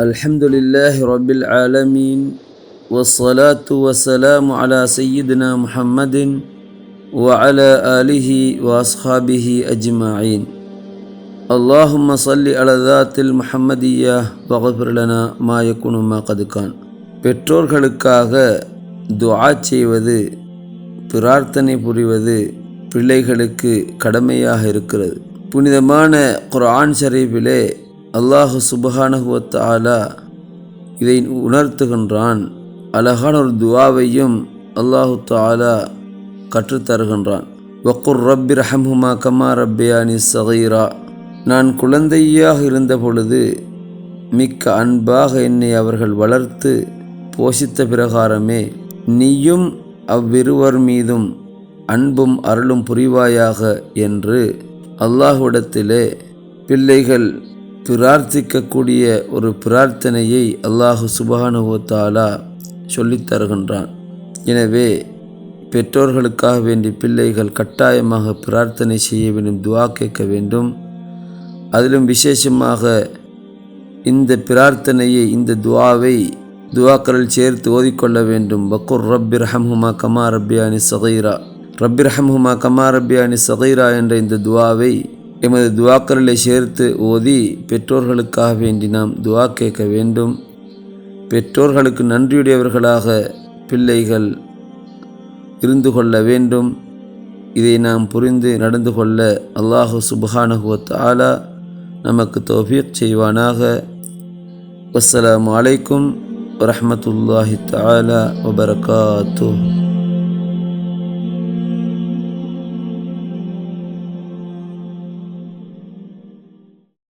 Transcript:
الحمد لله رب العالمين والصلاة والسلام على سيدنا محمد وعلى آله وأصحابه أجمعين اللهم صل على ذات المحمدية واغفر لنا ما يكون ما قد كان பெற்றோர்களுக்காக துஆ செய்வது பிரார்த்தனை புரிவது பிள்ளைகளுக்கு கடமையாக இருக்கிறது புனிதமான குர்ஆன் ஷரீஃபிலே அல்லாஹு சுபஹானஹுவத் ஆலா இதை உணர்த்துகின்றான். அழகான ஒரு துவாவையும் அல்லாஹு தாலா கற்றுத்தருகின்றான் வக்குர் ரப்பி ரஹமுமா கமா ரப்பியானி சகைரா. நான் குழந்தையாக இருந்த பொழுது மிக்க அன்பாக என்னை அவர்கள் வளர்த்து போஷித்த பிரகாரமே நீயும் அவ்விருவர் மீதும் அன்பும் அருளும் புரிவாயாக என்று அல்லாஹ்விடத்திலே பிள்ளைகள் பிரார்த்திக்கக்கூடிய ஒரு பிரார்த்தனையை அல்லாஹு சுபஹானுவத்தாலா சொல்லித்தருகின்றான் எனவே பெற்றோர்களுக்காக வேண்டி பிள்ளைகள் கட்டாயமாக பிரார்த்தனை செய்ய வேண்டும் துவா கேட்க வேண்டும். அதிலும் விசேஷமாக இந்த பிரார்த்தனையை இந்த துவாவை துவாக்கரில் சேர்த்து ஓதிக்கொள்ள வேண்டும். பக்குர் ரப்பி ரஹம்ஹுமா கமா ரப்பியானி சகைரா. ரப்பி ரஹம்ஹுமா கமா ரப்பியானி சகைரா என்ற இந்த துவாவை எமது துவாக்கர்களை சேர்த்து ஓதி பெற்றோர்களுக்காக வேண்டி நாம் துவா கேட்க வேண்டும். பெற்றோர்களுக்கு நன்றியுடையவர்களாக பிள்ளைகள் இருந்து கொள்ள வேண்டும். இதை நாம் புரிந்து நடந்து கொள்ள அல்லாஹு சுபஹானஹுவத் ஆலா நமக்கு தௌஃபீக் செய்வானாக. வஸ்ஸலாமு அலைக்கும் வரமத்துல்லாஹி தாலா வபரகாத்தூ